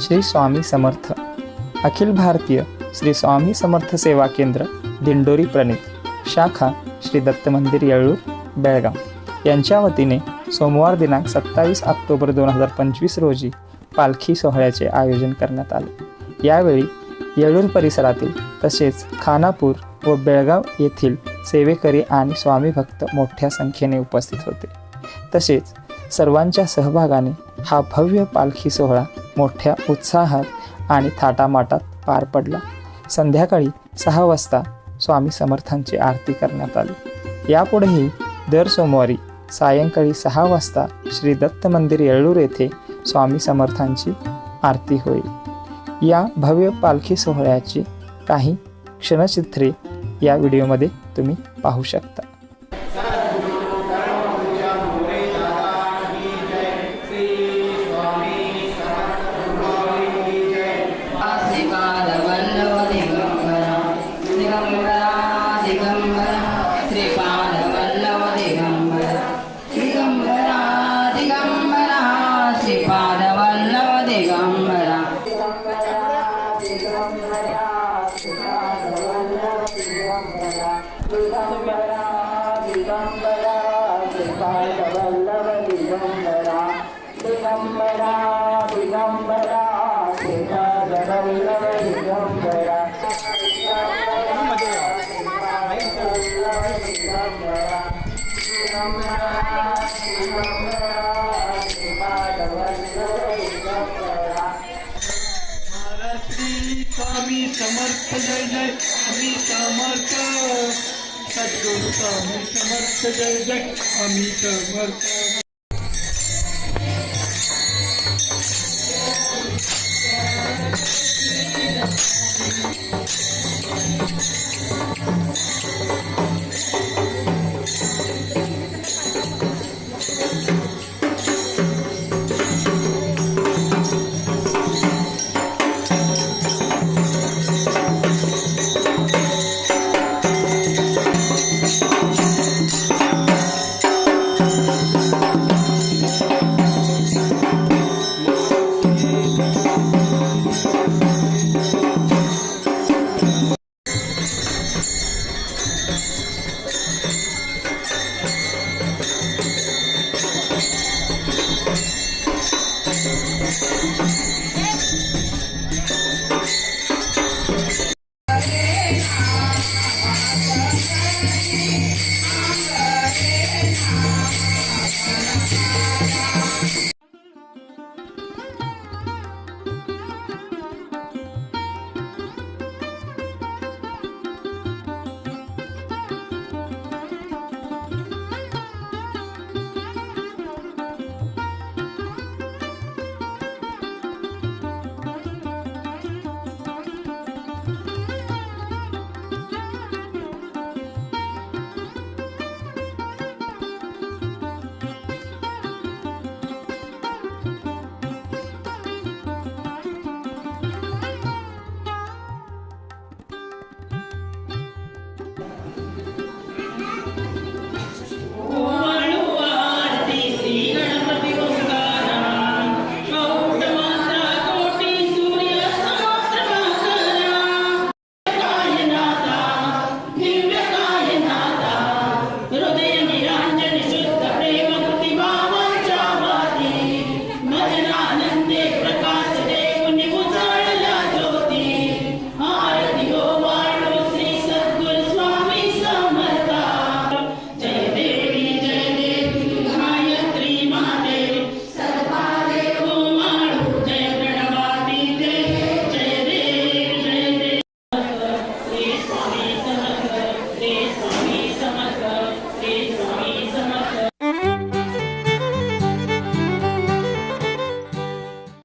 श्री स्वामी समर्थ. अखिल भारतीय श्री स्वामी समर्थ सेवा केंद्र दिंडोरी प्रणित शाखा श्री दत्त मंदिर येळूर बेळगाव. यांच्या वतीने सोमवार दिनांक सत्तावीस ऑक्टोबर दोन हजार पंचवीस रोजी पालखी सोहळ्याचे आयोजन करण्यात आले. यावेळी येळूर परिसरातील तसेच खानापूर व बेळगाव येथील सेवेकरी आणि स्वामी भक्त मोठ्या संख्येने उपस्थित होते. तसेच सर्वांच्या सहभागाने हा भव्य पालखी सोहळा मोठ्या उत्साहात आणि थाटामाटात पार पडला. संध्याकाळी सहा वाजता स्वामी समर्थांची आरती करण्यात आली. यापुढेही दर सोमवारी सायंकाळी सहा वाजता श्री दत्त मंदिर येळूर येथे स्वामी समर्थांची आरती होईल. या भव्य पालखी सोहळ्याची काही क्षणचित्रे या व्हिडिओमध्ये तुम्ही पाहू शकता. स्वामी समर्थ जय जय आम्ही समर्थ सद्गुरु स्वामी समर्थ जय जय आम्ही समर्थ Yeah.